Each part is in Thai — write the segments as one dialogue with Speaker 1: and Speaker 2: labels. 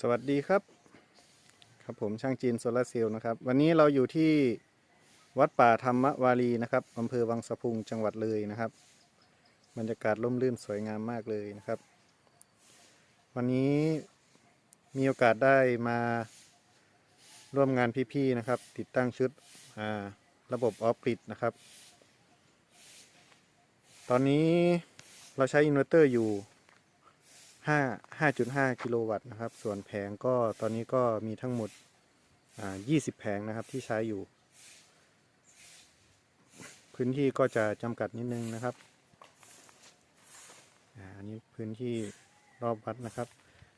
Speaker 1: สวัสดีครับ ครับผมช่างจีนโซลาร์เซลล์นะครับ วันนี้เราอยู่ที่วัดป่าธรรมวารีนะครับอำเภอวังสะพุงจังหวัดเลยนะครับ บรรยากาศร่มรื่นสวยงามมากเลยนะครับ วันนี้มีโอกาสได้มาร่วมงานพี่ๆนะครับ ติดตั้งชุดอ่าระบบออฟกริดนะครับ ตอนนี้เราใช้อินเวอร์เตอร์อยู่ ห้าห้าจุดห้ากิโลวัตต์นะครับ ส่วนแผงก็ตอนนี้ก็มีทั้งหมดอ่ายี่สิบแผงนะครับที่ใช้อยู่ พื้นที่ก็จะจำกัดนิดนึงนะครับอ่าอันนี้พื้นที่รอบวัดนะครับ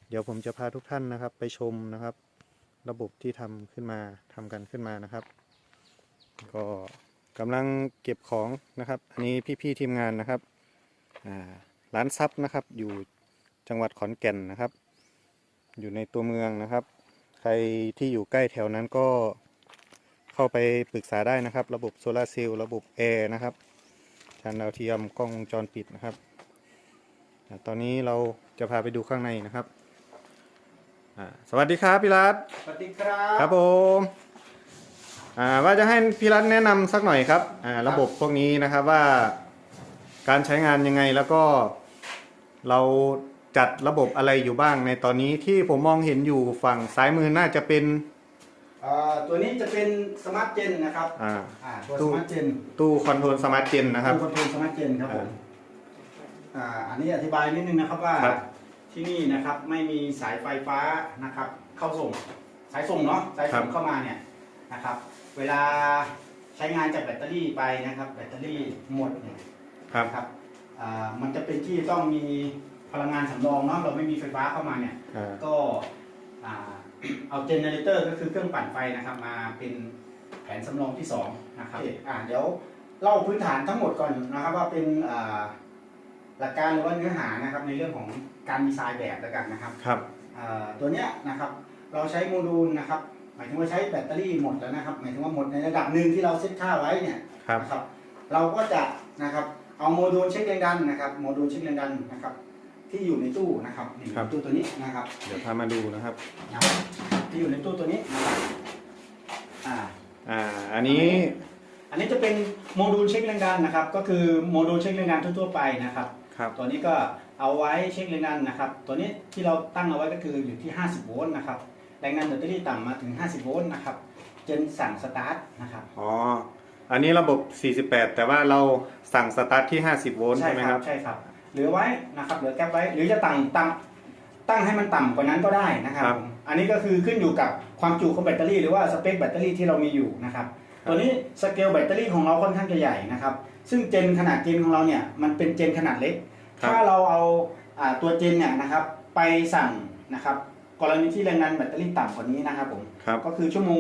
Speaker 1: เดี๋ยวผมจะพาทุกท่านนะครับ ไปชมนะครับ ระบบที่ทำขึ้นมาทำกันขึ้นมานะครับ ก็กำลังเก็บของนะครับ อันนี้พี่ๆทีมงานนะครับอ่าร้านซับนะครับอยู่ จังหวัดขอนแก่นนะครับ อยู่ในตัวเมืองนะครับ ใครที่อยู่ใกล้แถวนั้นก็เข้าไปปรึกษาได้นะครับ ระบบโซลาร์เซลล์ระบบแอร์นะครับจานดาวเทียมกล้องวงจรปิดนะครับอ่าตอนนี้เราจะพาไปดูข้างในนะครับอ่าสวัสดีครับพี่รัต
Speaker 2: สวัสดีครับ
Speaker 1: ครับผมอ่าว่าจะให้พี่รัตแนะนำสักหน่อยครับอ่าระบบพวกนี้นะครับว่าการใช้งานยังไงแล้วก็เรา จัดระบบอะไรอยู่บ้างในตอนนี้ที่ผมมองเห็นอยู่ฝั่งซ้ายมือน่าจะเป็น
Speaker 2: อ่าตัวนี้จะเป็นสมาร์ทเจนนะครับ
Speaker 1: อ่า
Speaker 2: อ่าตัว
Speaker 1: ตู้
Speaker 2: สมาร์ทเจน
Speaker 1: ตู้คอนโทรลสมาร์ทเจนนะครับ
Speaker 2: ตู้คอนโทรลสมาร์ทเจนครับผม
Speaker 1: อ่า
Speaker 2: อ่าอันนี้อธิบายนิดนึงนะครับว่า
Speaker 1: ครับ
Speaker 2: ที่นี่นะครับไม่มีสายไฟฟ้านะครับ เข้าส่งสายส่งเนาะสายส่งเข้ามาเนี่ยนะครับ เวลาใช้งานจากแบตเตอรี่ไปนะครับ แบตเตอรี่หมดเนี่ย
Speaker 1: ครับ
Speaker 2: นะครับอ่ามันจะเป็นที่ต้องมี พลังงานสำรองเนาะเราไม่มีไฟฟ้าเข้ามาเนี่ย
Speaker 1: อ่า
Speaker 2: ก็อ่าเอาเจเนเรเตอร์ก็คือเครื่องปั่นไฟนะครับ มาเป็นแผนสำรองที่2นะครับอ่าเดี๋ยวเล่าพื้นฐานทั้งหมดก่อนนะครับ ว่าเป็นอ่าหลักการหรือว่าเนื้อหานะครับในเรื่องของการดีไซน์แบบแล้วกันนะครับ
Speaker 1: ครับ
Speaker 2: อ่าตัวเนี้ยนะครับเราใช้โมดูลนะครับ หมายถึงว่าใช้แบตเตอรี่หมดแล้วนะครับ หมายถึงว่าหมดในระดับหนึ่งที่เราเซตค่าไว้เนี่ย
Speaker 1: ครับ
Speaker 2: นะครับ เราก็จะนะครับเอาโมดูลเช็คแรงดันนะครับโมดูลเช็คแรงดันนะครับ ที่อยู่ในตู้นะครับนี่
Speaker 1: ครับ
Speaker 2: ตู้ตัวนี้นะครับ
Speaker 1: เดี๋ยวพามาดูนะครับ
Speaker 2: นะครับที่อยู่ในตู้ตัวนี้นะครับอ่า
Speaker 1: อ่า อันนี้
Speaker 2: อันนี้จะเป็นโมดูลเช็คแรงดันนะครับ ก็คือโมดูลเช็คแรงดันทั่วๆไปนะครับ
Speaker 1: ครับ
Speaker 2: ตัวนี้ก็เอาไว้เช็คแรงดันนะครับ ตัวนี้ที่เราตั้งเอาไว้ก็คืออยู่ที่ 50 โวลต์นะครับ แรงดันแบตเตอรี่ต่ำมาถึง 50 โวลต์นะครับเจนสั่งสตาร์ทนะครับ
Speaker 1: อ๋อ อันนี้ระบบ 48 แต่ว่าเราสั่งสตาร์ทที่ 50 โวลต์ใช่ไหมครับ
Speaker 2: ใช่ครับ เหลือไว้นะครับ เหลือแก๊ปไว้ หรือจะตั้งตั้งตั้งให้มันต่ำกว่านั้นก็ได้นะครับ
Speaker 1: ครับ
Speaker 2: ผมอันนี้ก็คือขึ้นอยู่กับความจุของแบตเตอรี่ หรือว่าสเปคแบตเตอรี่ที่เรามีอยู่นะครับ
Speaker 1: ครับ
Speaker 2: ตัวนี้สเกลแบตเตอรี่ของเราค่อนข้างจะใหญ่นะครับ ซึ่งเจนขนาดเจนของเราเนี่ยมันเป็นเจนขนาดเล็ก
Speaker 1: ครับ
Speaker 2: ถ้าเราเอาอ่าตัวเจนเนี่ยนะครับไปสั่งนะครับกรณีที่แรงดันแบตเตอรี่ต่ำกว่านี้นะครับผม
Speaker 1: ครับ
Speaker 2: ก็คือชั่วโมง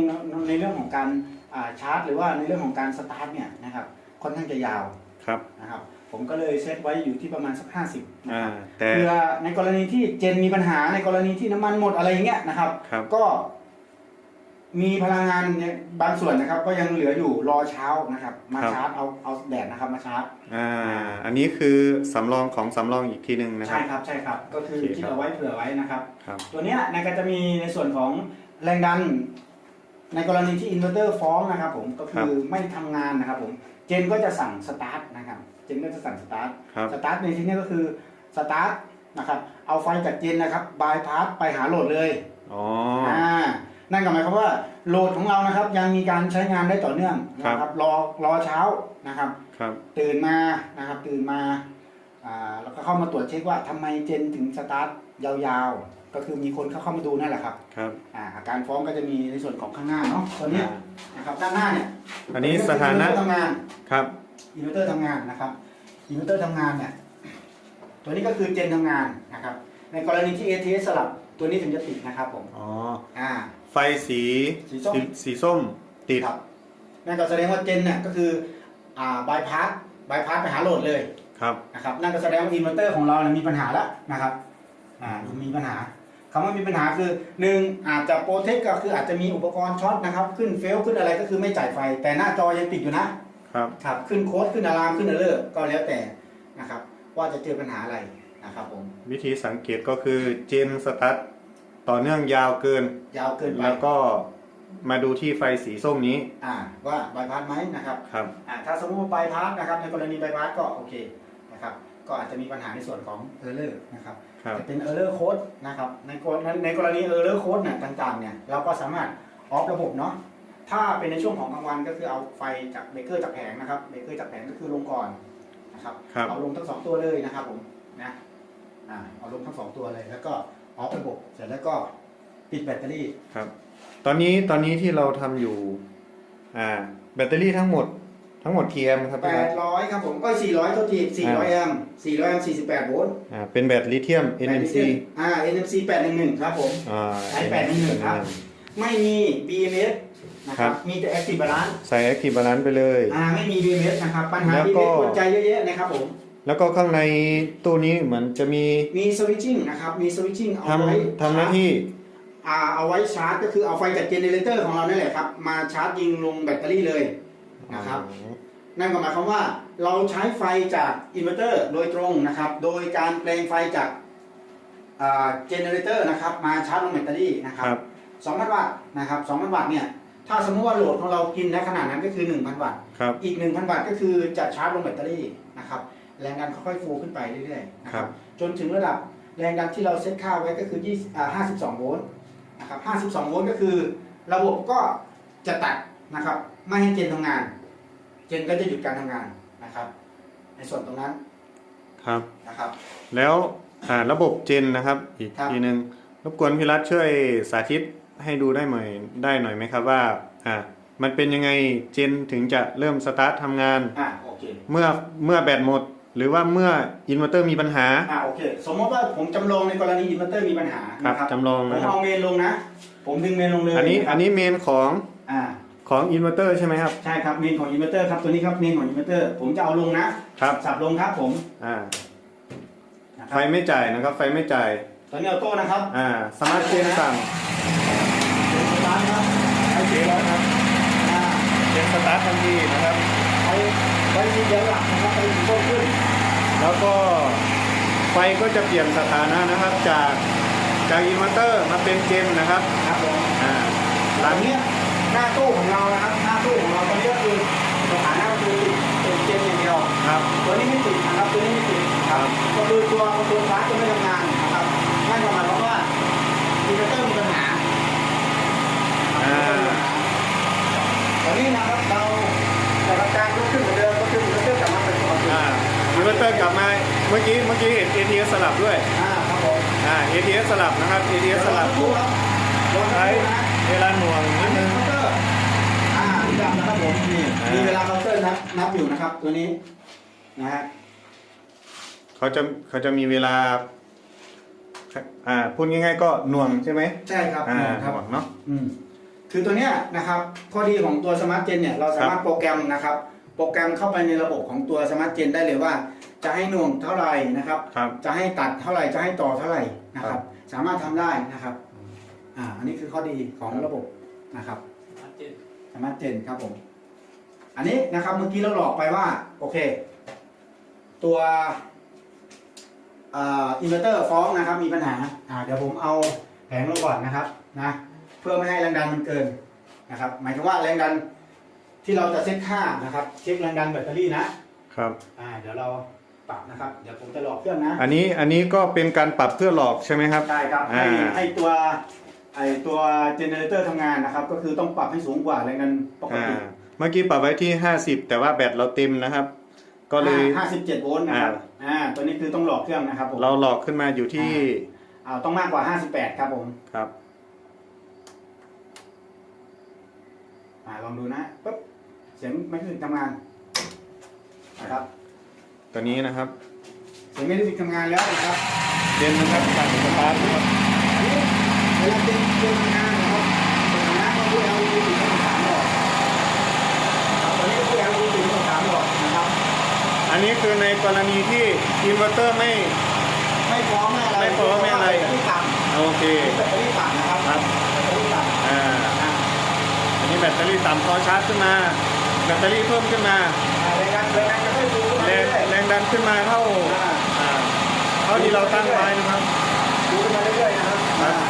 Speaker 2: ในเรื่องของการอ่าชาร์จ หรือว่าในเรื่องของการสตาร์ทเนี่ยนะครับค่อนข้างจะยาว
Speaker 1: ครับ
Speaker 2: นะครับ ผมก็เลยเซตไว้อยู่ที่ประมาณสัก 50นะ
Speaker 1: อ่า
Speaker 2: ครับ
Speaker 1: แต่
Speaker 2: เพื่อในกรณีที่เจนมีปัญหาในกรณีที่น้ำมันหมดอะไรอย่างเงี้ยนะครับ
Speaker 1: ครับ
Speaker 2: ก็ มีพลังงานเนี่ยบางส่วนนะครับ ก็ยังเหลืออยู่รอเช้านะครับ มา
Speaker 1: ครับ
Speaker 2: ชาร์จเอาเอาแดดนะครับมาชาร์จ
Speaker 1: อ่า อันนี้คือสำรองของสำรองอีกทีหนึ่งนะครั
Speaker 2: ใช่
Speaker 1: บ
Speaker 2: ครับใช่ครับ ก็คือ
Speaker 1: โอเค
Speaker 2: คิด
Speaker 1: ครับ
Speaker 2: เอาไว้เผื่อไว้นะครับ
Speaker 1: ครับ
Speaker 2: ตัวเนี้ยนะก็จะมีในส่วนของแรงดัน ในกรณีที่อินเวอร์เตอร์ฟ้องนะครับผมก็คือไม่ทำงานนะครับผมเจนก็จะสั่งสตาร์ทนะครับ เจนก็จะสั่งสตาร์ท
Speaker 1: ครับ
Speaker 2: สตาร์ทในที่นี้ก็คือสตาร์ทนะครับเอาไฟจากเจนนะครับบายพาสไปหาโหลดเลย
Speaker 1: อ๋อ
Speaker 2: อ่านั่นก็หมายความว่าโหลดของเรานะครับ ยังมีการใช้งานได้ต่อเนื่องนะครับรอรอเช้านะครับ
Speaker 1: ครับ
Speaker 2: ตื่นมานะครับ ตื่นมาอ่าแล้วก็เข้ามาตรวจเช็คว่าทำไมเจนถึงสตาร์ทยาวๆ ก็คือมีคนเข้าเข้ามาดูนั่นแหละครับ
Speaker 1: ครับ
Speaker 2: อ่าอาการฟ้องก็จะมีในส่วนของข้างหน้าเนาะตัวเนี้ยนะครับด้านหน้าเนี่ย
Speaker 1: อันนี้สถานะ
Speaker 2: อิเวอร์เตอร์ทำงาน
Speaker 1: ครับ
Speaker 2: อินเวอร์เตอร์ทำงานนะครับอินเวอร์เตอร์ทำงานเนี่ยตัวนี้ก็คือเจนทำงานนะครับในกรณีที่ ATS สลับตัวนี้ถึงจะติดนะครับผม
Speaker 1: อ๋อ
Speaker 2: อ่า
Speaker 1: ไฟสี
Speaker 2: สีส้ม
Speaker 1: สีส้มติด
Speaker 2: ครับนั่นก็แสดงว่าเจนเนี่ยก็คืออ่าบายพาสบายพาสไปหาโหลดเลย
Speaker 1: ครับ
Speaker 2: นะครับนั่นก็แสดงว่าอินเวอร์เตอร์ของเราเนี่ยมีปัญหาแล้วนะครับอ่ามีปัญหาคำว่ามีปัญหาคือหนึ่งอาจจะโปรเทคก็คืออาจจะมีอุปกรณ์ช็อตนะครับ ขึ้นเฟลขึ้นอะไรก็คือไม่จ่ายไฟ แต่หน้าจอยังติดอยู่นะ ครับครับขึ้นโค้ดขึ้นอะลามขึ้นเอเลอร์ก็แล้วแต่นะครับ ว่าจะเจอปัญหาอะไรนะครับผม
Speaker 1: วิธีสังเกตก็คือเจนสตาร์ทต่อเนื่องยาวเกิน
Speaker 2: ยาวเกินไป
Speaker 1: แล้วก็มาดูที่ไฟสีส้มนี้
Speaker 2: อ่า ว่าบายพาสไหมนะครับ
Speaker 1: ครับ
Speaker 2: อ่าถ้าสมมติว่าบายพาสนะครับ ในกรณีบายพาสก็โอเคนะครับ ก็อาจจะมีปัญหาในส่วนของเออร์เลอร์นะครับ
Speaker 1: ครับ
Speaker 2: จะเป็นเออร์เลอร์โค้ดนะครับในกรณีในกรณีเออร์เลอร์โค้ดเนี่ยต่างๆเนี่ยเราก็สามารถออฟระบบเนาะ ถ้าเป็นในช่วงของกลางวันก็คือเอาไฟจากเบรกเกอร์จากแผงนะครับเบรกเกอร์จากแผงก็คือลงก่อนนะครับ
Speaker 1: ครับ
Speaker 2: เอาลงทั้งสองตัวเลยนะครับผมนะอ่าเอาลงทั้งสองตัวเลย แล้วก็ออฟระบบเสร็จแล้วก็ปิดแบตเตอรี่
Speaker 1: ครับ ตอนนี้ตอนนี้ที่เราทำอยู่อ่าแบตเตอรี่ทั้งหมดทั้งหมดกี่แอมป์ครับ
Speaker 2: แป
Speaker 1: พี่รั
Speaker 2: ด
Speaker 1: ฐ
Speaker 2: ร้อยครับผมก็สี่ร้อยตัวทีสี่ร้อยแอมป์สี่ร้อยแอมป์สี่สิบแปดโวลต์
Speaker 1: อ่าเป็นแบตลิเธียม NMC
Speaker 2: อ่า NMC แปดหนึ่งหนึ่งครับผม
Speaker 1: อ่า
Speaker 2: ใช้811ครับ ไม่มี BMS นะค
Speaker 1: ครั
Speaker 2: รับ
Speaker 1: บ
Speaker 2: มีแต่ Active Balance
Speaker 1: ใส่ Active Balance ไปเลย
Speaker 2: อ่าไม่มี BMS นะครับ ปัญหา
Speaker 1: แล้วก็
Speaker 2: BMS กวนใจเยอะๆนะครับผม
Speaker 1: แล้วก็ข้างในตู้นี้เหมือนจะมี
Speaker 2: มี Switching นะครับ มี Switching เอาไว้
Speaker 1: ทำทำหน้าที่
Speaker 2: อ่าเอาไว้ชาร์จก็คือเอาไฟจากเจเนเรเตอร์ของเรานี่แหละครับ มาชาร์จยิงลงแบตเตอรี่เลยนะครับ นั่นก็หมายความว่าเราใช้ไฟจากอินเวอร์เตอร์โดยตรงนะครับ โดยการแปลงไฟจากเจเนเรเตอร์นะครับ มาชาร์จลงแบตเตอรี่นะค
Speaker 1: ค
Speaker 2: รั
Speaker 1: รับบ
Speaker 2: 2,000 วัตต์นะครับ 2,000 วัตต์เนี่ย ถ้าสมมติว่าโหลดของเรากินในขนาดนั้นก็คือ 1,000 วัตต์
Speaker 1: ครับ
Speaker 2: อีก 1,000 วัตต์ก็คือจะชาร์จลงแบตเตอรี่นะครับ แรงดันค่อยๆฟูขึ้นไปเรื่อยๆนะค
Speaker 1: ครั
Speaker 2: รับ
Speaker 1: บ
Speaker 2: จนถึงระดับแรงดันที่เราเซตค่าไว้ก็คือ20อ่า52 โวลต์นะครับ 52 โวลต์ก็คือระบบก็จะตัดนะครับ ไม่ให้เจนทำงาน เจนก็จะหยุดการทำงานนะครับ ในส่วนตรงนั้น
Speaker 1: ครับ
Speaker 2: นะครับ
Speaker 1: แล้วอ่าระบบเจนนะครับ อีก
Speaker 2: ครับ
Speaker 1: ทีหนึ่งรบกวนพี่รัฐช่วยสาธิต ให้ดูได้หน่อยได้หน่อยไหมครับว่าอ่ามันเป็นยังไงเจนถึงจะเริ่มสตาร์ททำงาน
Speaker 2: อ่าโอเค
Speaker 1: เมื่อเมื่อแบตหมด หรือว่าเมื่ออินเวอร์เตอร์มีปัญหา
Speaker 2: อ่าโอเค สมมติว่าผมจำลองในกรณีอินเวอร์เตอร์มีปัญหา
Speaker 1: ครับ
Speaker 2: นะครับ
Speaker 1: จำลอง
Speaker 2: ผม
Speaker 1: นะครับ
Speaker 2: เอาเมนลงนะ ผมดึงเมนลงเลย
Speaker 1: อันนี้ะ
Speaker 2: ครับ
Speaker 1: อันนี้เมนของ
Speaker 2: อ่า
Speaker 1: ของอินเวอร์เตอร์ใช่ไหมครับ
Speaker 2: ใช่ครับเมนของอินเวอร์เตอร์ครับตัวนี้ครับเมนของอินเวอร์เตอร์ผมจะเอาลงนะครับ สับลงครับผม
Speaker 1: อ่า
Speaker 2: นะค
Speaker 1: ไฟ
Speaker 2: รับ
Speaker 1: ไม่จ่ายนะครับ ไฟไม่จ่าย
Speaker 2: ตัวนี้ออโต้นะครับ
Speaker 1: อ่าสมาร์ทเจนสั่ง
Speaker 2: สตาร์ทครับไอ้เสียแล้วครับอ่า
Speaker 1: เจนสตาร์ททันทีนะครับ
Speaker 2: ไอ้ไว้ที่เดียวหลักนะครับไปถึงต้นขึ้น
Speaker 1: แล้วก็ไฟก็จะเปลี่ยนสถานะนะครับจากจากอินเวอร์เตอร์มาเป็นเจนนะครับ
Speaker 2: ครับผม
Speaker 1: อ่า
Speaker 2: ห
Speaker 1: ห
Speaker 2: ลั
Speaker 1: ลั
Speaker 2: ง
Speaker 1: ง
Speaker 2: เนี้ยหน้าตู้ของเรานะครับ หน้าตู้ของเราตอนนี้ก็คือสถานะก็คือเป็นเจนอย่างเดียว
Speaker 1: ครับ
Speaker 2: ตัวนี้ไม่ติดนะครับตัวนี้ไม่ติดครับก็คือตัวตัวฟ้าจะไม่ทำงานนะครับนั่นก็หมายความว่าอินเวอร์เตอร์มีปัญหา
Speaker 1: อ่า
Speaker 2: ตอนนี้นะครับเราจะทำการยกขึ้นเหมือนเดิมก็คืออินเวอร์เตอร์กลับมาเป็นปกติ
Speaker 1: อ่าอินเวอร์เตอร์กลับมาเมื่อกี้เมื่อกี้เห็น ATS สลับด้วย
Speaker 2: อ่าครับผม
Speaker 1: อ่า ATS สลับนะครับ ATS สลับ
Speaker 2: ทุกครับลอง
Speaker 1: ใช้
Speaker 2: ใช้นะ
Speaker 1: เวลาหน่วง
Speaker 2: อั
Speaker 1: นิ
Speaker 2: น
Speaker 1: ด
Speaker 2: นี้
Speaker 1: นึง
Speaker 2: เคาน์เตอร์อ่าที่ดำนะครับผมนี่
Speaker 1: อ่ามี
Speaker 2: มีเวลาเคาน์เตอร์นับนับอยู่นะครับ ตัวนี้นะฮะ
Speaker 1: เขาจะเขาจะมีเวลาอ่าพูดง่ายๆก็หน่วงใช่ไหม
Speaker 2: ใช่ครับ
Speaker 1: อ่า
Speaker 2: ครับ
Speaker 1: หน่วงเนาะ
Speaker 2: อืม คือตัวเนี้ยนะครับข้อดีของตัวสมาร์ทเจนเนี่ยเราสามารถโปรแกรมนะครับโปรแกรมเข้าไปในระบบของตัวสมาร์ทเจนได้เลยว่า จะให้หน่วงเท่าไหร่นะครับ
Speaker 1: ครับ
Speaker 2: จะให้ตัดเท่าไหร่จะให้ต่อเท่าไหร่นะค
Speaker 1: ครั
Speaker 2: รับ
Speaker 1: บ
Speaker 2: สามารถทำได้นะครับอ่าอันนี้คือข้อดีของระบบนะครับสามารถเจนครับผม อันนี้นะครับเมื่อกี้เราหลอกไปว่าโอเค ตัวอินเวอร์เตอร์ฟ้องนะครับ มีปัญหาอ่าเดี๋ยวผมเอาแผงลงก่อนนะครับนะเพื่อไม่ให้แรงดันมันเกินนะครับ หมายถึงว่าแรงดันที่เราจะเซตค่านะครับเช็คแรงดันแบตเตอรี่นะ
Speaker 1: ครับ
Speaker 2: อ่าเดี๋ยวเราปรับนะครับ เดี๋ยวผมจะหลอกเครื่องนะ
Speaker 1: อันนี้อันนี้ก็เป็นการปรับเพื่อหลอกใช่ไหมครับ
Speaker 2: ใช่ครับให้
Speaker 1: อ่า
Speaker 2: ให้ตัวไอตัวเจเนเรเตอร์ทำงานนะครับ ก็คือต้องปรับให้สูงกว่าแรงดันปก
Speaker 1: อ่า
Speaker 2: ติ
Speaker 1: เมื่อกี้ปรับไว้ที่ 50 แต่ว่าแบตเราเต็มนะครับ ก็เลย
Speaker 2: ห้าสิบเจ็ดโวลต์นะครับอ่าตัวนี้คือต้องหลอกเครื่องนะครับผม
Speaker 1: เราหลอกขึ้นมาอยู่ที่
Speaker 2: อ่าต้องมากกว่าห้าสิบแปดครับผม
Speaker 1: ครับ
Speaker 2: อ่าลองดูนะปุ๊บเสียงไม่ถึงทำงานนะครับ
Speaker 1: ตัวนี้นะครับ
Speaker 2: เสียงไม่ถึงทำงานแล้วนะครับ
Speaker 1: เจนนะครับสั่งสตาร์ทนะครับ
Speaker 2: อันนี้เวลาเป็นเป็นทำงานนะครับสถานะก็คือ LED ติดทั้งสามหลอดนะครับตัวนี้ก็คือ LED ติดทั้งสามหลอดนะครับ
Speaker 1: อันนี้คือในกรณีที่อินเวอร์เตอร์ไม่
Speaker 2: ไม่ฟ้องไม่อะไร
Speaker 1: ไม่ฟ้องไม่อะไร
Speaker 2: แบตเตอรี่ต่ำ
Speaker 1: โอเค
Speaker 2: แบตเตอรี่ต่ำนะครับ
Speaker 1: ครับ
Speaker 2: แบตเตอรี่ต่ำ
Speaker 1: อ่า
Speaker 2: อ่า
Speaker 1: อันนี้แบตเตอรี่ต่ำพอชาร์จขึ้นมา แบตเตอรี่เพิ่มขึ้นมา
Speaker 2: แรงดันแรงดันจะไม่ฟูขึ้นมา
Speaker 1: แร
Speaker 2: เรื่
Speaker 1: ง
Speaker 2: อย
Speaker 1: แรงดันขึ้นมาเท่า
Speaker 2: ๆอ่า
Speaker 1: อ่าเท่าที่เราตั้งไว้นะครับ
Speaker 2: ฟูขึ้นมาเรื่อยๆนะครับ
Speaker 1: ครับ
Speaker 2: อ่า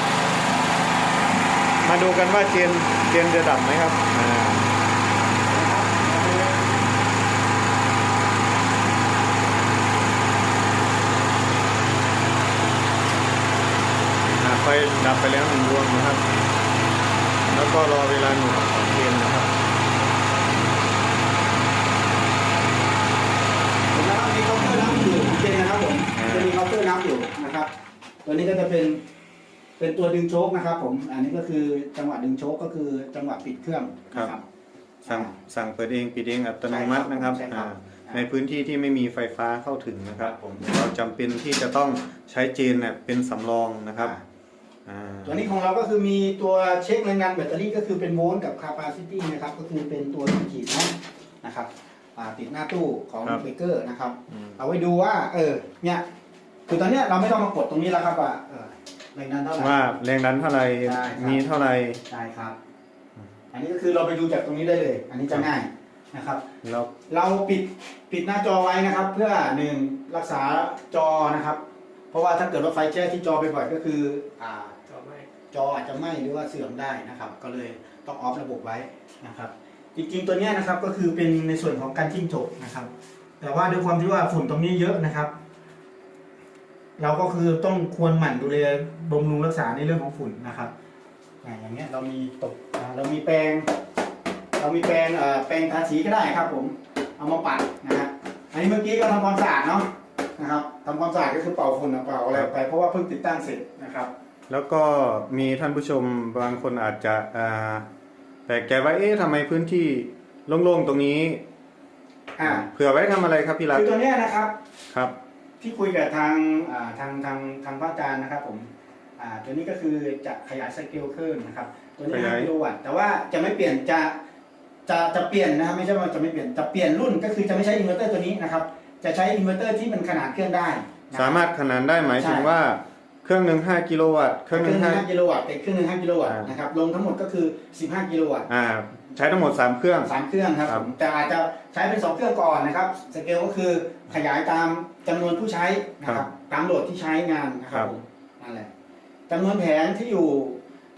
Speaker 1: มาดูกันว่าเจนเจนจะดับไหมครับอ่าอ่าไฟดับไปแล้วหนึ่งดวงนะครับ แล้วก็รอเวลาหน่วยของเจนนะครับ
Speaker 2: เห็นไหมครับมีเคาน์เตอร์น้ำอยู่เจนนะครับผม
Speaker 1: อ่า
Speaker 2: จะมีเคาน์เตอร์น้ำอยู่นะครับ ตัวนี้ก็จะเป็นเป็นตัวดึงโชคนะครับ ผม อันนี้ก็คือจังหวะดึงโชคก็คือจังหวะปิดเครื่องนะครับ
Speaker 1: สั่งสั่งเปิดเองปิดเองอัตโนมัตินะครับ
Speaker 2: ใช่ครับ
Speaker 1: อ่าในพื้นที่ที่ไม่มีไฟฟ้าเข้าถึงนะครับ
Speaker 2: ครับผม
Speaker 1: เราจำเป็นที่จะต้องใช้เจนเนี่ยเป็นสำรองนะครับ อ่า
Speaker 2: ตัวนี้ของเราก็คือมีตัวเช็คแรงงานแบตเตอรี่ก็คือเป็นโวลต์กับคาปาซิตี้นะครับ ก็คือเป็นตัวขีดนะนะครับอ่าติดหน้าตู้ของเบเกอร์นะครับ
Speaker 1: อืม
Speaker 2: เอาไว้ดูว่า เออ เนี่ย คือตอนเนี้ยเราไม่ต้องมากดตรงนี้แล้วครับว่าเออแรงดันเท่าไหร่
Speaker 1: ว่าแรงดันเท่าไหร่
Speaker 2: ใช่ครับ
Speaker 1: มีเท่าไหร่
Speaker 2: ใช่ครับอันนี้ก็คือเราไปดูจากตรงนี้ได้เลย อันนี้จะง่ายนะครับ
Speaker 1: เรา
Speaker 2: เราปิดปิดหน้าจอไว้นะครับ เพื่อหนึ่งรักษาจอนะครับ เพราะว่าถ้าเกิดว่าไฟแจ้ที่จอไปบ่อยก็คืออ่า จออาจจะไหม้หรือว่าเสื่อมได้นะครับ ก็เลยต้องออฟระบบไว้นะครับ จริงๆตัวนี้นะครับก็คือเป็นในส่วนของการทิ้งจกนะครับ แต่ว่าด้วยความที่ว่าฝุ่นตรงนี้เยอะนะครับ เราก็คือต้องควรหมั่นดูแลบำรุงรักษาในเรื่องของฝุ่นนะครับอย่างเงี้ยเรามีตกเรามีแปรงเรามีแปรงเอ่อแปรงทาสีก็ได้ครับ ผมเอามาปัดนะฮะอันนี้เมื่อกี้ก็ทำความสะอาดเนาะนะครับทำความสะอาดก็คือเป่าฝุ่นเป่าอะไรไปเพราะว่าเพิ่งติดตั้งเสร็จนะครับ
Speaker 1: แล้วก็มีท่านผู้ชมบางคนอาจจะอ่าแปลกใจว่าเอ๊ะทำไมพื้นที่โล่งๆตรงนี้
Speaker 2: อ่า
Speaker 1: เผื่อไว้ทำอะไรครับพี่รัต
Speaker 2: คือตัวเนี้ยนะครับ
Speaker 1: ครับ
Speaker 2: ที่คุยกับทางอ่าทางทางทางพระอาจารย์นะครับผมอ่าตัวนี้ก็คือจะขยายสเกลขึ้นนะครับ ตัวนี้
Speaker 1: ขยาย
Speaker 2: 5กิโลวัตต์แต่ว่าจะไม่เปลี่ยนจะจะจะเปลี่ยนนะครับไม่ใช่ว่าจะไม่เปลี่ยนจะเปลี่ยนรุ่นก็คือจะไม่ใช้อินเวอร์เตอร์ตัวนี้นะครับ จะใช้อินเวอร์เตอร์ที่มันขนาดเครื่องได้นะครับ
Speaker 1: สามารถขนานได้หมายถึง
Speaker 2: ใช่
Speaker 1: ว่า เครื่องหนึ่ง5กิโลวัตต์เครื่องหนึ่งห้า
Speaker 2: 5กิโลวัตต์แต่เครื่องหนึ่ง5กิโลวัตต์
Speaker 1: อ่าน
Speaker 2: นะครับลงทั้งหมดก็คือ 15 กิโลวัตต์
Speaker 1: อ่าใช้ทั้งหมด 3 เครื่อง
Speaker 2: สามเครื่องครับ
Speaker 1: ครับ
Speaker 2: ผมแต่อาจจะใช้เป็น 2 เครื่องก่อนนะครับสเกลก็คือขยายตามจำนวนผู้ใช้นะครับตามโหลดที่ใช้งานนะครับผมนั่นแหละจำนวนแผงที่อยู่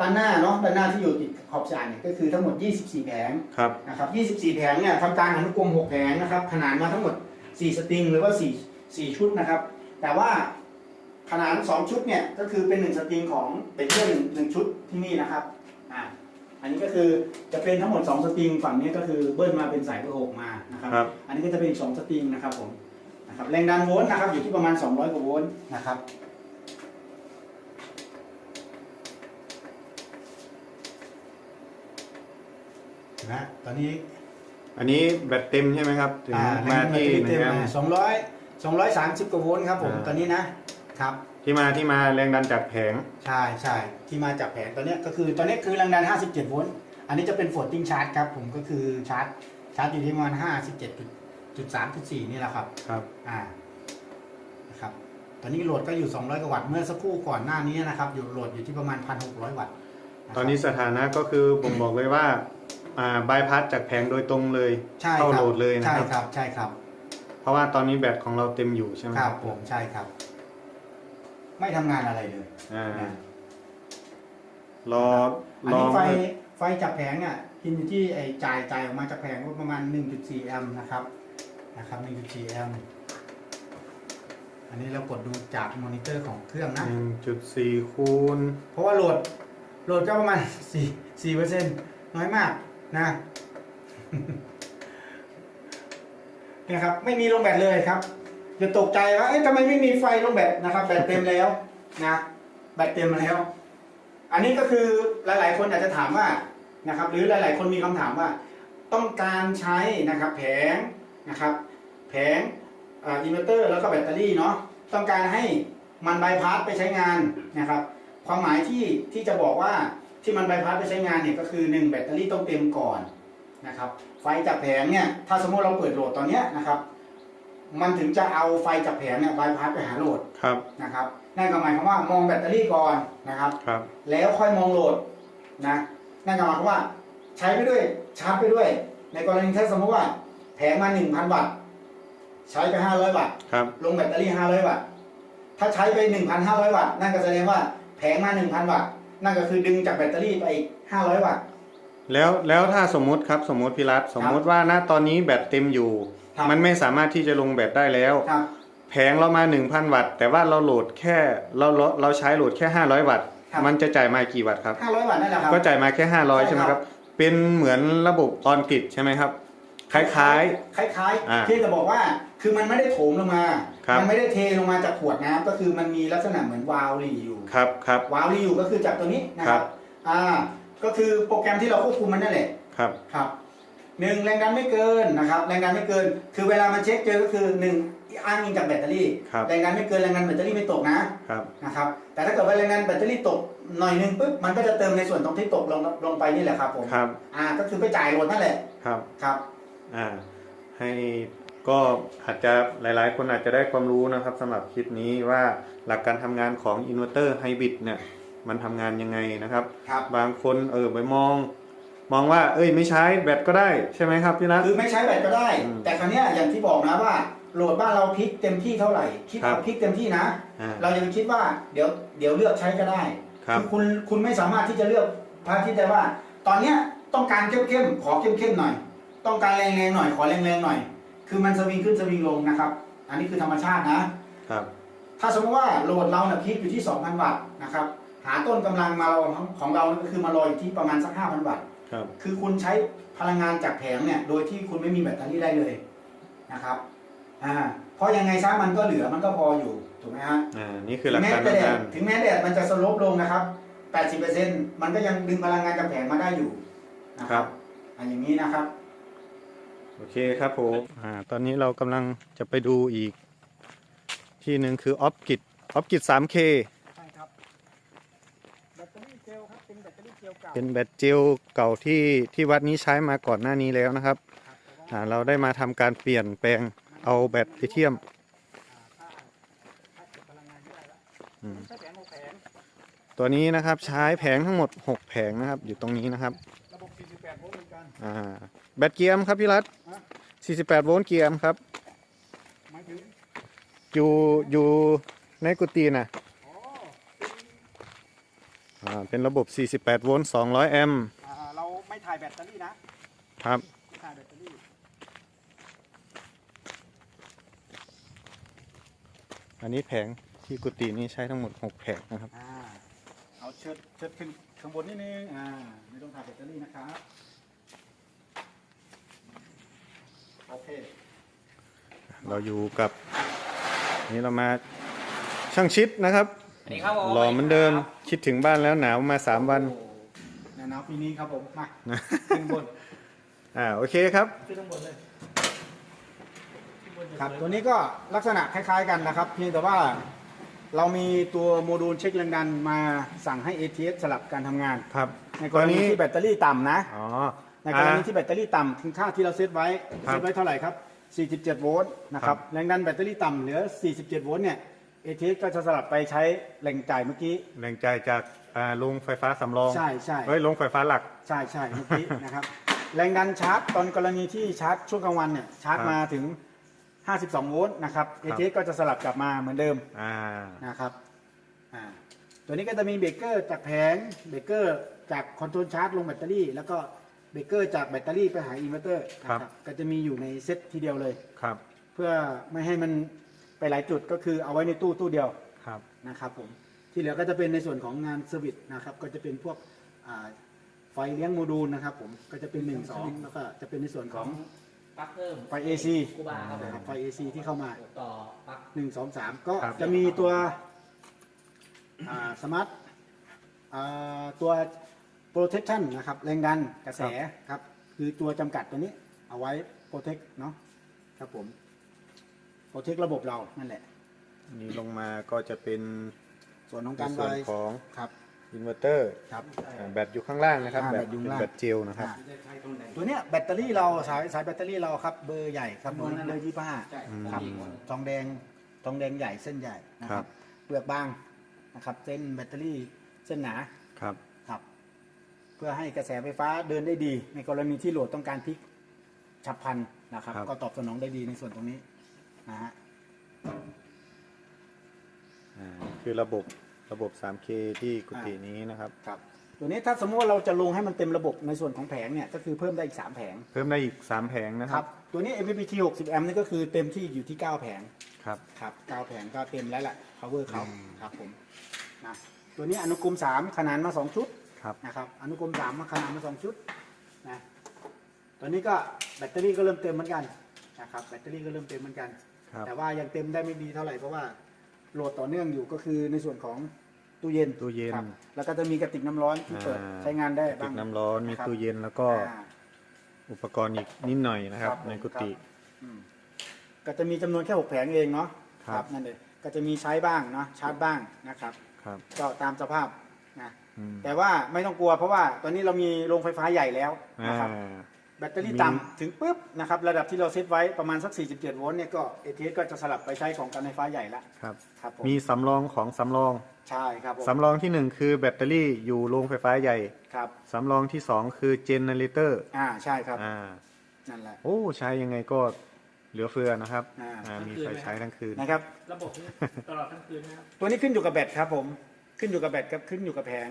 Speaker 2: ด้านหน้าเนาะด้านหน้าที่อยู่ติดขอบจานเนี่ยก็คือทั้งหมด 24 แผง
Speaker 1: ครับ
Speaker 2: นะครับ24 แผงเนี่ยทำการอนุกรม 6 แผงนะครับ ขนานมาทั้งหมด 4 สตริง หรือว่า 4 4 ชุดนะครับ แต่ว่า ขนาน2ชุดเนี่ยก็คือเป็น1สตริงของเบเกอร์หนึ่งชุดที่นี่นะครับอ่าอันนี้ก็คือจะเป็นทั้งหมด2สตริงฝั่งนี้ก็คือเบิ้ลมาเป็นสายเบอร์หกมานะครับ
Speaker 1: ครับ
Speaker 2: อันนี้ก็จะเป็นอีก2สตริงนะครับผมนะครับแรงดันโวลต์นะครับอยู่ที่ประมาณ 200 กว่าโวลต์นะครับนะตอนนี้
Speaker 1: อันนี้แบตเต็มใช่ไหมครับ ถึง
Speaker 2: อ่า
Speaker 1: มาที่ห
Speaker 2: เต็
Speaker 1: นึ่ง
Speaker 2: ม
Speaker 1: แอมป์
Speaker 2: สองร้อยสองร้อยสามสิบกว่าโวลต์ครับผม
Speaker 1: อ่า
Speaker 2: ตอนนี้นะ ครับ
Speaker 1: ที่มาที่มาแรงดันจากแผง
Speaker 2: ใช่ใช่ที่มาจากแผงตอนเนี้ยก็คือตอนเนี้ยคือแรงดัน 57 โวลต์อันนี้จะเป็นโฟลติ้งชาร์จครับผมก็คือชาร์จชาร์จอยู่ที่ประมาณ57.3.4 นี่แหละครับ
Speaker 1: ครับ
Speaker 2: อ่านะครับตอนนี้โหลดก็อยู่ 200 กว่าวัตต์เมื่อสักครู่ก่อนหน้านี้นะครับ อยู่โหลดอยู่ที่ประมาณ 1,600 วัตต์ะครับ
Speaker 1: ตอนนี้สถานะก็คือผมบอกเลยว่าอ่าบายพัสจากแผงโดยตรงเลย
Speaker 2: ใช่
Speaker 1: เข้า
Speaker 2: ครั
Speaker 1: โหล
Speaker 2: บ
Speaker 1: ดเลยนะ
Speaker 2: ใช่
Speaker 1: ครับ
Speaker 2: ครับใช่ครับ
Speaker 1: เพราะว่าตอนนี้แบตของเราเต็มอยู่ใช่ไหม
Speaker 2: ครับผมใช่ครับ ไม่ทำงานอะไรเลย
Speaker 1: อ่า
Speaker 2: นะ
Speaker 1: รอ
Speaker 2: อัน
Speaker 1: รอ
Speaker 2: นี้ไฟไฟจากแผงเนี่ยพินอยู่ที่ไอ้จ่ายจ่ายออกมาจากแผงก็ประมาณ 1.4 แอมป์นะครับนะครับ 1.4 แอมป์อันนี้เรากดดูจากมอนิเตอร์ของเครื่องนะ
Speaker 1: หนึ่งจุดสี่คูณ
Speaker 2: เพราะว่าโหลดโหลดก็ประมาณ4 4เปอร์เซ็นต์น้อยมากนะ เนี่ยครับ ไม่มีลงแบตเลยครับ อย่าตกใจว่าเอ๊ะทำไมไม่มีไฟลงแบตนะครับ แบตเต็มแล้วนะแบตเต็มแล้ว อันนี้ก็คือหลาย ๆ คนอาจจะถามว่านะครับ หรือหลาย ๆ คนมีคำถามว่า ต้องการใช้นะครับ แผงนะครับ แผงอินเวอร์เตอร์แล้วก็แบตเตอรี่เนาะต้องการให้มันบายพาสไปใช้งานนะครับ ความหมายที่ที่จะบอกว่าที่มันบายพาสไปใช้งานเนี่ยก็คือ 1 แบตเตอรี่ต้องเต็มก่อนนะครับ ไฟจากแผงเนี่ยถ้าสมมติเราเปิดโหลดตอนเนี้ยนะครับ มันถึงจะเอาไฟจากแผงเนี่ยบายพาสไปหาโหลด
Speaker 1: ครับ
Speaker 2: นะครับนั่นก็หมายความว่ามองแบตเตอรี่ก่อนนะครับ
Speaker 1: ครับ
Speaker 2: แล้วค่อยมองโหลดนะนั่นก็หมายความว่าใช้ไปด้วยชาร์จไปด้วย ในกรณีถ้าสมมติว่าแผงมา1,000วัตต์ใช้ไป500วัตต์
Speaker 1: ครับ
Speaker 2: ลงแบตเตอรี่500วัตต์ถ้าใช้ไป1,500วัตต์นั่นก็แสดงว่าแผงมา1,000วัตต์นั่นก็คือดึงจากแบตเตอรี่ไปอีก500วัตต์
Speaker 1: แล้วแล้วถ้าสมมุติครับสมมุติพี่รัตสมมุติว่าณตอนนี้แบตเต็มอยู่
Speaker 2: ครับ
Speaker 1: มันไม่สามารถที่จะลงแบตได้แล้ว
Speaker 2: ครับ
Speaker 1: แผงเรามา 1,000 วัตต์ แต่ว่าเราโหลดแค่เราเราเราใช้โหลดแค่ 500 วัตต์
Speaker 2: ครับ
Speaker 1: มันจะจ่ายมากี่วัตต์ครับ
Speaker 2: 500วัตต์นั่นแหละครับ
Speaker 1: ก็จ่ายมาแค่
Speaker 2: ใช่
Speaker 1: 500ใช่ไหม
Speaker 2: ค
Speaker 1: ค
Speaker 2: รั
Speaker 1: รับ บ เป็นเหมือนระบบออนกริดใช่ไหมครับ คล้าย
Speaker 2: คล้าย
Speaker 1: อ่า
Speaker 2: ๆเพียงแต่บอกว่าคือมันไม่ได้โถมลงมา
Speaker 1: ครับ
Speaker 2: มัไม่ได้เทลงมาจากขวดน้ำก็คือมันมีลักษณะเหมือนวาล์วหลีอยู่
Speaker 1: ๆ ครับครับ
Speaker 2: วาล์วหลีอยู่ก็คือจากตัวนี้นะค
Speaker 1: ครั
Speaker 2: รับ
Speaker 1: บ
Speaker 2: อ่า ก็คือโปรแกรมที่เราควบคุมมันนั่นแหละ
Speaker 1: ครับ
Speaker 2: ครับ หนึ่งแรงดันไม่เกินนะครับแรงดันไม่เกิน คือเวลามันเช็คเจอก็คือหนึ่งอ้างอิงจากแบตเตอรี่
Speaker 1: ครับ
Speaker 2: แรงดันไม่เกินแรงดันแบตเตอรี่ไม่ตกนะครับ นะครับแต่ถ้าเกิดว่าแรงดันแบตเตอรี่ตกหน่อยหนึงปุ๊บมันก็จะเติมในส่วนตรงที่ตกลงลงไปนี่แหละครับผม
Speaker 1: ครับ
Speaker 2: อ่าก็คือไปจ่ายโหลดนั่นแหละ
Speaker 1: ครับ
Speaker 2: ครับ
Speaker 1: อ่าให้ก็อาจจะหลายๆ คนอาจจะได้ความรู้นะครับสำหรับคลิปนี้ว่าหลักการทำงานของอินเวอร์เตอร์ไฮบริดเนี่ยมันทำงานยังไงนะครับ
Speaker 2: ครับ
Speaker 1: บางคนเออไปมอง มองว่าเอ้ยไม่ใช้แบตก็ได้ใช่ไหมครับพี่นัท
Speaker 2: คือไม่ใช้แบตก็ได้
Speaker 1: อืม
Speaker 2: แต่ครั้นี้ยอย่างที่บอกนะว่าโหลดบ้านเราพลิกเต็มที่เท่าไหร่ คิด
Speaker 1: ครั
Speaker 2: เอา
Speaker 1: บ
Speaker 2: พลิกเต็มที่นะ
Speaker 1: อ่า
Speaker 2: เรายังคิดว่าเดี๋ยวเดี๋ยวเลือกใช้ก็ได้
Speaker 1: ครับ
Speaker 2: อคุณคุณไม่สามารถที่จะเลือกพระอาทิตย์ได้ว่า ตอนเนี้ยต้องการเข้มๆขอเข้มๆหน่อย ต้องการแรงๆหน่อยขอแรงๆหน่อย คือมันสวิงขึ้นสวิงลงนะครับ อันนี้คือธรรมชาตินะ
Speaker 1: ครับ
Speaker 2: ถ้าสมมติว่าโหลดเราเนี่ยพีคอยู่ที่ 2,000 วัตต์นะครับ หาต้นกำลังมาเราของเราก็คือมาลอยอยู่ที่ประมาณสัก 5,000 วัตต์
Speaker 1: ครับ
Speaker 2: คือคุณใช้พลังงานจากแผงเนี่ย โดยที่คุณไม่มีแบตเตอรี่ได้เลยนะครับอ่าเพราะยังไงซะมันก็เหลือมันก็พออยู่ถูกไหมฮะ
Speaker 1: อ่านี่คือหลัก
Speaker 2: ถึง
Speaker 1: การ
Speaker 2: แม้
Speaker 1: ทำ
Speaker 2: แด
Speaker 1: งา
Speaker 2: ด
Speaker 1: น
Speaker 2: ถึงแม้แดดมันจะสลบลงนะครับ 80%มันก็ยังดึงพลังงานจากแผงมาได้อยู่นะค
Speaker 1: ครั
Speaker 2: รับบอ่าอย่างนี้นะครับ
Speaker 1: โอเคครับผมอ่าตอนนี้เรากำลังจะไปดูอีกที่หนึ่งคือออฟกิดออฟกิด 3K
Speaker 2: ใช่ครับ แบตเตอรี่เจลครับ เป็นแบตเตอรี่เจลเก่า
Speaker 1: เป็นแบตเจลเก่าที่ที่วัดนี้ใช้มาก่อนหน้านี้แล้วนะครับ
Speaker 2: ครับแต่ว่า
Speaker 1: อ่าเราได้มาทำการเปลี่ยนแปลงเอาแบตลิเธียม
Speaker 2: อ่าถ้าถ้าเก็บพลังงานไม่ได้แล้ว
Speaker 1: อืม
Speaker 2: ใช้แผงหกแผง
Speaker 1: ตัวนี้นะครับใช้แผงทั้งหมด 6 แผงนะครับ อยู่ตรงนี้นะครับ
Speaker 2: ระบบ48โวลต์เหมือนกัน
Speaker 1: อ่าแบตเกียร์ครับพี่รัต
Speaker 2: ฮะ
Speaker 1: 48โวลต์เกียร์ครับ
Speaker 2: หมายถึง
Speaker 1: อยู่อยู่ในกุฏินะ
Speaker 2: อ๋อ
Speaker 1: อ่าเป็นระบบ 48 โวลต์ 200 แอมป์
Speaker 2: อ่าเราไม่ถ่ายแบตเตอรี่นะครับ ไม่ถ่ายแบตเตอรี่
Speaker 1: อันนี้แผงที่กุฏินี้ใช้ทั้งหมด 6 แผงนะครับ
Speaker 2: อ่าเอาเชิดเชิดขึ้นข้างบนนิดนึงอ่าไม่ต้องถ่ายแบตเตอรี่นะครับโอเค
Speaker 1: เราอยู่กับ นี่เรามาช่างชิดนะครับ
Speaker 3: สวัสดีครับผม
Speaker 1: หล่อเหมือนเดิมคิดถึงบ้านแล้วหนาวมา3วัน
Speaker 2: โอ้หนาวปีนี้ครับผม มา
Speaker 1: นะ
Speaker 2: ขึ้นบน
Speaker 1: อ่าโอเคครับ
Speaker 2: ขึ้นข้างบนเลยครับตัวนี้ก็ลักษณะคล้ายๆกันนะครับ เพียงแต่ว่าเรามีตัวโมดูลเช็คแรงดันมาสั่งให้ ATS สลับการทำงาน
Speaker 1: ครับ
Speaker 2: ในกรณีที่แบตเตอรี่ต่ำนะ
Speaker 1: อ๋อ
Speaker 2: ในกรณีที่แบตเตอรี่ต่ำถึงค่าที่เราเซตไว้
Speaker 1: ครับ
Speaker 2: เซตไว้เท่าไหร่ครับ 47 โวลต์นะค
Speaker 1: ครั
Speaker 2: รับบแรงดันแบตเตอรี่ต่ำเหลือ 47 โวลต์เนี่ย ATS ก็จะสลับไปใช้แหล่งจ่ายเมื่อกี้
Speaker 1: แรงใจจากอ่าโรงไฟฟ้าสำรอง
Speaker 2: ใช่ใช่
Speaker 1: เฮ้ยโรงไฟฟ้าหลัก
Speaker 2: ใช่ใช่เมื่อกี้ นะครับ แรงดันชาร์จตอนกรณีที่ชาร์จช่วงกลางวันเนี่ยชาร์จ
Speaker 1: ครับ
Speaker 2: มาถึง 52 โวลต์นะครับ
Speaker 1: ครับ
Speaker 2: ATS ก็จะสลับกลับมาเหมือนเดิม
Speaker 1: อ่า
Speaker 2: นะครับอ่าตัวนี้ก็จะมีเบรกเกอร์จากแผงเบรกเกอร์จากคอนโทรลชาร์จลงแบตเตอรี่ แล้วก็เบรกเกอร์จากแบตเตอรี่ไปหาอินเวอร์เตอร์นะครับ ก็จะมีอยู่ในเซตทีเดียวเลย
Speaker 1: ครับ
Speaker 2: เพื่อไม่ให้มัน ไปหลายจุดก็คือเอาไว้ในตู้ตู้เดียว
Speaker 1: ครับ
Speaker 2: นะครับผมที่เหลือก็จะเป็นในส่วนของงานเซอร์วิสนะครับก็จะเป็นพวกอ่าไฟเลี้ยงโมดูลนะครับผมก็จะเป็น1 2แล้วก็จะเป็นในส่วนของ
Speaker 3: ปลั๊กเพิ่ม
Speaker 2: ไฟ AC
Speaker 3: กูบาครับผม
Speaker 2: นะครับไฟ AC ที่เข้ามา
Speaker 3: ต่อปลั๊ก
Speaker 2: 1 2 3ก็
Speaker 1: ครับ
Speaker 2: จะมีตัวสมาร์ทตัว protection นะครับแรงดันกระแสครับ คือตัวจำกัดตัวนี้เอาไว้ protect เนาะครับผม protect ระบบเรานั่นแหละ
Speaker 1: อันนี้ลงมาก็จะเป็น
Speaker 2: ส่วนของ
Speaker 1: ใน
Speaker 2: การ
Speaker 1: ส่วน
Speaker 2: ไว้
Speaker 1: ของ
Speaker 2: ครับ
Speaker 1: อินเวอร์เตอร์
Speaker 2: ครับ
Speaker 1: แบตอยู่ข้างล่างนะครับ
Speaker 2: อ่า
Speaker 1: แบ
Speaker 2: แบ
Speaker 1: ต
Speaker 2: ตอยู่
Speaker 1: เป็น
Speaker 2: ข้างล่าง
Speaker 1: แบตเจลนะครับ
Speaker 2: อ่าตัวเนี้ยแบตเตอรี่เราสายสายแบตเตอรี่เราครับเบอร์ใหญ่ครับเบอร์เบอร์ยี่ห้า
Speaker 3: ใช่
Speaker 2: ครับทองแดงทองแดงใหญ่เส้นใหญ่นะค
Speaker 1: ครั
Speaker 2: รับ บเปลือกบางนะครับเส้นแบตเตอรี่เส้นหนา
Speaker 1: ครับ
Speaker 2: ครับ เพื่อให้กระแสไฟฟ้าเดินได้ดี ในกรณีที่โหลดต้องการพลิกฉับพลันนะครับ
Speaker 1: ครับ
Speaker 2: ก็ตอบสนองได้ดีในส่วนตรงนี้ นะฮะ
Speaker 1: อ่าคือระบบระบบ 3K ที่กุฏินี้นะครับ
Speaker 2: ครับตัวนี้ถ้าสมมติว่าเราจะลงให้มันเต็มระบบในส่วนของแผงเนี่ยก็คือเพิ่มได้อีก 3 แผง
Speaker 1: เพิ่มได้อีก 3 แผงนะ
Speaker 2: ค
Speaker 1: ค
Speaker 2: รั
Speaker 1: รั
Speaker 2: บบ ตัวนี้ MPPT 60 แอมป์นี่ก็คือเต็มที่อยู่ที่ 9 แผง
Speaker 1: ครับ
Speaker 2: ครับ9แผงก็เต็มแล้วแหละ power เขา
Speaker 1: อืม
Speaker 2: ครับผมนะตัวนี้อนุกรม 3 ขนานมา 2 ชุด
Speaker 1: ครับ
Speaker 2: นะครับ อนุกรม 3 มาขนานมา 2 ชุดนะตัวนี้ก็แบตเตอรี่ก็เริ่มเต็มเหมือนกันนะครับ แบตเตอรี่ก็เริ่มเต็มเหมือนกัน
Speaker 1: ครับ
Speaker 2: แต่ว่ายังเต็มได้ไม่ดีเท่าไหร่เพราะว่าโหลดต่อเนื่องอยู่ก็คือในส่วนของตู้เย็น
Speaker 1: ตู้เย็น
Speaker 2: ครับแล้วก็จะมีกระติกน้ำร้อนที่เปิด
Speaker 1: อ่า
Speaker 2: ใช้งานได้
Speaker 1: ติ
Speaker 2: บ้าง
Speaker 1: ดน้ำร้อนมี
Speaker 2: นะครับ
Speaker 1: ตู้เย็นแล้วก็
Speaker 2: อ่า
Speaker 1: อุปกรณ์อีกนิดหน่อยนะครับ
Speaker 2: ครับผม
Speaker 1: ในกุฏิ
Speaker 2: ครับอืมก็จะมีจำนวนแค่หกแผงเองเนาะ
Speaker 1: ครับ
Speaker 2: นั่นเลยก็จะมีใช้บ้างเนาะชาร์จบ้างนะครับ
Speaker 1: ครับ
Speaker 2: ก็ตามสภาพนะ
Speaker 1: อืม
Speaker 2: แต่ว่าไม่ต้องกลัวเพราะว่าตอนนี้เรามีโรงไฟฟ้าใหญ่แล้ว
Speaker 1: อ่า
Speaker 2: นะครับ แบตเตอรี่
Speaker 1: มี
Speaker 2: ต่ำถึงปุ๊บนะครับระดับที่เราเซตไว้ประมาณสัก 47 โวลต์เนี่ยก็เอทีก็จะสลับไปใช้ของการไฟฟ้าใหญ่ละ
Speaker 1: ครับ
Speaker 2: ครับผม
Speaker 1: มีสำรองของสำรอง
Speaker 2: ใช่ครับผม
Speaker 1: สำรองที่หนึ่งคือแบตเตอรี่อยู่โรงไฟฟ้าใหญ่
Speaker 2: ครับ
Speaker 1: สำรองที่สองคือเจเนเรเตอร์
Speaker 2: อ่าใช่ครับ
Speaker 1: อ่า
Speaker 2: นั่นแหละ
Speaker 1: โอ้ใช้ยังไงก็เหลือเฟือนะครับ
Speaker 2: อ่า
Speaker 1: อ่ามีไฟใช้ทั้งคืน
Speaker 2: นะครับ
Speaker 3: ระบบนี้ตลอดทั้งคืนนะครับ
Speaker 2: ตัวนี้ขึ้นอยู่กับแบตครับผมขึ้นอยู่กับแบตกับขึ้นอยู่กับแผง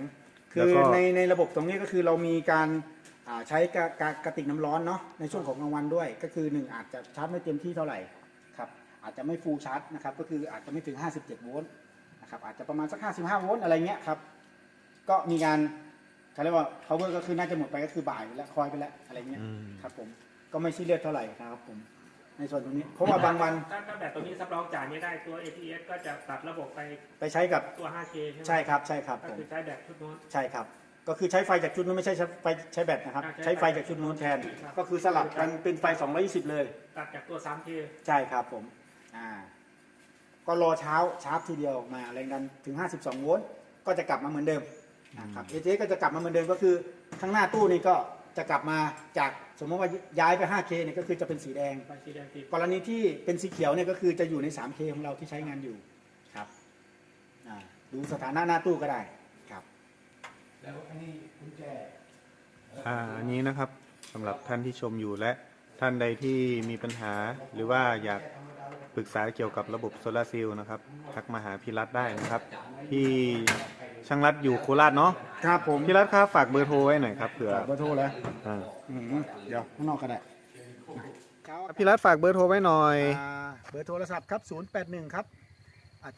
Speaker 2: คื
Speaker 1: แล้ว
Speaker 2: อ
Speaker 1: ก็
Speaker 2: ในในระบบตรงนี้ก็คือเรามีการ อ่าใช้กระกระกระติกน้ำร้อนเนาะในช่วงของกลางวันด้วย ก็คือหนึ่งอาจจะชาร์จไม่เต็มที่เท่าไหร่ครับอาจจะไม่ฟูลชาร์จนะครับก็คืออาจจะไม่ถึง 57 โวลต์นะครับอาจจะประมาณสัก 55 โวลต์อะไรเงี้ยครับก็มีการเขาเรียกว่า power ก็คือน่าจะหมดไปก็คือบ่ายไปแล้วคอยไปแล้วอะไรเงี้ย
Speaker 1: อืม
Speaker 2: ครับผมก็ไม่ซีเรียสเท่าไหร่ครับผมในส่วนตรงนี้เพราะว่าบางวัน
Speaker 3: ถ้าถ้าแบบตัวนี้ซับรองจ่ายไม่ได้ตัว ATS ก็จะตัดระบบไป
Speaker 2: ไปใช้กับ
Speaker 3: ตัว 5K ใช่ไหม
Speaker 2: ใช่ครับใช่ครับ
Speaker 3: ก็
Speaker 2: ผม
Speaker 3: คือใช้แบบชุดนู้น
Speaker 2: ใช่ครับ ก็คือใช้ไฟจากชุดนู้นไม่ใช่ใช้ไฟใช้แบตนะครับ
Speaker 3: อ่าใช้
Speaker 2: ใช้ไฟจากชุดนู้นแทน
Speaker 3: ครับ
Speaker 2: ก็คือสลับกันเป็นไฟ 220 เลย
Speaker 3: ตัดจากตัว 3K
Speaker 2: ใช่ครับผมอ่าก็รอเช้าชาร์จทีเดียวมาแรงดันถึง 52 โวลต์ก็จะกลับมาเหมือนเดิมนะครับเอเก็จะกลับมาเหมือนเดิมก็คือ ข้างหน้าตู้นี่ก็จะกลับมาจากสมมติว่าย้ายไป 5K เนี่ยก็คือจะเป็นสีแดง
Speaker 3: ไฟสีแดงติด
Speaker 2: กรณีที่เป็นสีเขียวเนี่ยก็คือจะอยู่ใน 3K ของเราที่ใช้งานอยู่ครับอ่าดูสถานะหน้าตู้ก็ได้ครับ
Speaker 4: แล้วอันนี้กุญแจ
Speaker 1: อ่าอันนี้นะครับสำหรับท่านที่ชมอยู่และท่านใดที่มีปัญหาหรือว่าอยากปรึกษาเกี่ยวกับระบบโซลาร์เซลล์นะครับ ทักมาหาพี่รัฐได้นะครับ พี่ช่างรัฐอยู่โคราชเนาะ
Speaker 2: ครับผม
Speaker 1: พี่รัฐครับฝากเบอร์โทรไว้หน่อยครับเผื่อ
Speaker 2: เบอร์โทรแล้ว
Speaker 1: อ่า
Speaker 2: อืมเดี๋ยวข้างนอกก็ได้ครับ
Speaker 1: พี่รัฐฝากเบอร์โทรไว้หน่อย
Speaker 2: อ่าเบอร์โทรศัพท์ครับ 081 ครับอ่า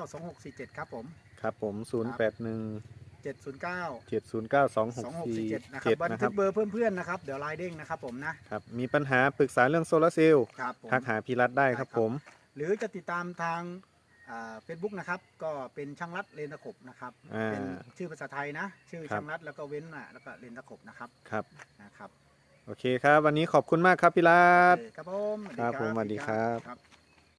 Speaker 2: 709 2647 ครับผม
Speaker 1: ครับผม 0 8 1
Speaker 2: 709
Speaker 1: 7 0 9 2 6
Speaker 2: 2647 นะค
Speaker 1: 4
Speaker 2: รับบัน
Speaker 1: 7นะค
Speaker 2: ทึ
Speaker 1: รั
Speaker 2: ก
Speaker 1: บ
Speaker 2: เบอร์เพื่อนๆนะครับ เดี๋ยวไลน์เด้งนะครับผมนะ
Speaker 1: ครับมีปัญหาปรึกษาเรื่องโซลาร์เซลล์
Speaker 2: ครับผม
Speaker 1: ทักหาพี่รัฐได้ครับผม
Speaker 2: หรือจะติดตามทางเฟซบุ๊กนะครับ ก็เป็นช่างรัดเลนตะขบนะครับ
Speaker 1: อ่า
Speaker 2: เป็นชื่อภาษาไทยนะ ชื่อ
Speaker 1: ครับ
Speaker 2: ช่างรัดแล้วก็เว้นอะแล้วก็เลนตะขบนะครับ
Speaker 1: ครับ
Speaker 2: นะครับ
Speaker 1: โอเคครับ วันนี้ขอบคุณมากครับพี่รัฐ
Speaker 2: โอเคครับผมสวัสดี
Speaker 1: ครับผมสวัสดีครับ
Speaker 2: ครับ